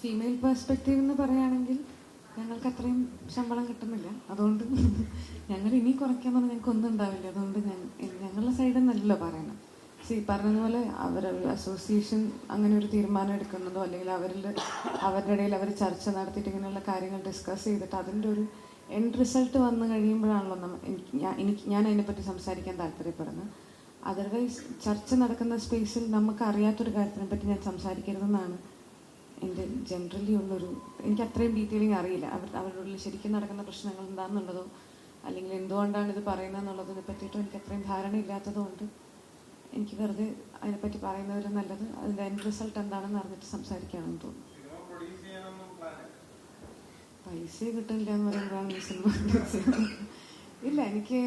Female perspective എന്ന് പറയുകയാണെങ്കിൽ ഞങ്ങൾക്ക് അത്രയും ശമ്പളം കിട്ടുന്നില്ല. അതുകൊണ്ട് ഞങ്ങൾ ഇനി കുറയ്ക്കാൻ പറഞ്ഞാൽ ഞങ്ങൾക്ക് ഒന്നും ഉണ്ടാവില്ല. അതുകൊണ്ട് ഞങ്ങളുടെ സൈഡിൽ നിന്നല്ലോ പറയണം സി പറഞ്ഞതുപോലെ അവർ അസോസിയേഷൻ അങ്ങനെ ഒരു തീരുമാനം എടുക്കുന്നതോ അല്ലെങ്കിൽ അവരിൽ അവരുടെ ഇടയിൽ അവർ ചർച്ച നടത്തിയിട്ട് ഇങ്ങനെയുള്ള കാര്യങ്ങൾ ഡിസ്കസ് ചെയ്തിട്ട് അതിന്റെ ഒരു എൻഡ് റിസൾട്ട് വന്നു കഴിയുമ്പോഴാണല്ലോ ഞാൻ എനിക്ക് ഞാൻ അതിനെപ്പറ്റി സംസാരിക്കാൻ താല്പര്യപ്പെടുന്നത്. അതർവൈസ് ചർച്ച നടക്കുന്ന സ്പേസിൽ നമുക്ക് അറിയാത്തൊരു കാര്യത്തിനെ പറ്റി ഞാൻ സംസാരിക്കരുതെന്നാണ് എന്റെ ജനറലി ഉള്ളൊരു എനിക്ക് അത്രയും ഡീറ്റെയിലിംഗ് അറിയില്ല. അവർ അവരുടെ ഉള്ളിൽ ശരിക്കും നടക്കുന്ന പ്രശ്നങ്ങൾ എന്താണെന്നുള്ളതോ അല്ലെങ്കിൽ എന്തുകൊണ്ടാണ് ഇത് പറയുന്നത് എന്നുള്ളതിനെ പറ്റിയിട്ടോ എനിക്ക് അത്രയും ധാരണ ഇല്ലാത്തതുകൊണ്ട് എനിക്ക് വെറുതെ അതിനെപ്പറ്റി പറയുന്നവരും നല്ലത് അതിന്റെ എൻഡ് റിസൾട്ട് എന്താണെന്ന് അറിഞ്ഞിട്ട് സംസാരിക്കുകയാണെന്ന് തോന്നുന്നു. പൈസ കിട്ടില്ല എന്ന് പറയുമ്പോഴാണ് ഈ സിനിമ ഇല്ല എനിക്ക്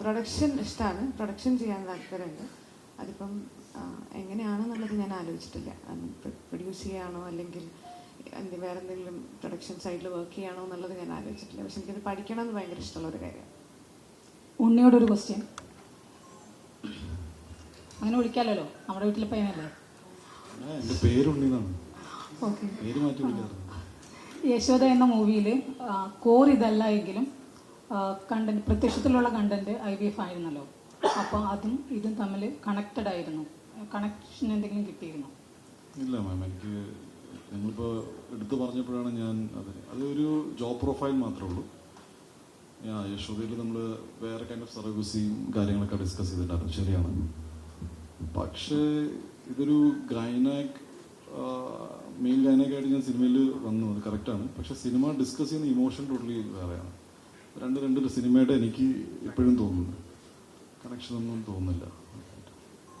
പ്രൊഡക്ഷൻ ഇഷ്ടമാണ് പ്രൊഡക്ഷൻ ചെയ്യാൻ താല്പര്യമുണ്ട്. അതിപ്പം എങ്ങനെയാണെന്നുള്ളത് ഞാൻ ആലോചിച്ചിട്ടില്ല. പ്രൊഡ്യൂസ് ചെയ്യുകയാണോ അല്ലെങ്കിൽ എന്ത് വേറെ എന്തെങ്കിലും പ്രൊഡക്ഷൻ സൈഡിൽ വർക്ക് ചെയ്യണോ എന്നുള്ളത് ഞാൻ ആലോചിച്ചിട്ടില്ല. പക്ഷെ എനിക്കത് പഠിക്കണം എന്ന് ഭയങ്കര ഇഷ്ടമുള്ള ഒരു കാര്യമാണ് ഉണ്ണിയോടൊരു ക്വസ്റ്റ്യൻ അങ്ങനെ വിളിക്കാമല്ലോ നമ്മുടെ വീട്ടിലെ പയ്യനല്ലേ? പേര് ഓക്കെ. പേര് മാറ്റി യശോദ എന്ന മൂവിയിൽ കോർ ഇതല്ല എങ്കിലും കണ്ടന്റ് പ്രത്യക്ഷത്തിലുള്ള കണ്ടന്റ് ഐ വി എഫ് ആയിരുന്നല്ലോ. അപ്പോൾ അതും ഇതും തമ്മിൽ കണക്റ്റഡ് ആയിരുന്നു. കണക്ഷൻ എന്തെങ്കിലും കിട്ടിയിരുന്നു? ഇല്ല മാം എനിക്ക് നിങ്ങളിപ്പോൾ എടുത്തു പറഞ്ഞപ്പോഴാണ് ഞാൻ അത് അതൊരു ജോബ് പ്രൊഫൈൽ മാത്രമേ ഉള്ളൂ. ആ യശോദയിൽ നമ്മൾ വേറെ കൈൻഡ് ഓഫ് സർവീസിയും കാര്യങ്ങളൊക്കെ ഡിസ്കസ് ചെയ്തിട്ടുണ്ടായിരുന്നു. ശരിയാണ്. പക്ഷേ ഇതൊരു ഗൈനാക് മെയിൻ ഗൈനാക്കായിട്ട് ഞാൻ സിനിമയിൽ വന്നു. അത് കറക്റ്റാണ് പക്ഷേ സിനിമ ഡിസ്കസ് ചെയ്യുന്ന ഇമോഷൻ ടോട്ടലി വേറെയാണ്. രണ്ട് രണ്ട് സിനിമയായിട്ട് എനിക്ക് എപ്പോഴും തോന്നുന്നു സംരക്ഷിതമെന്നും തോന്നില്ല.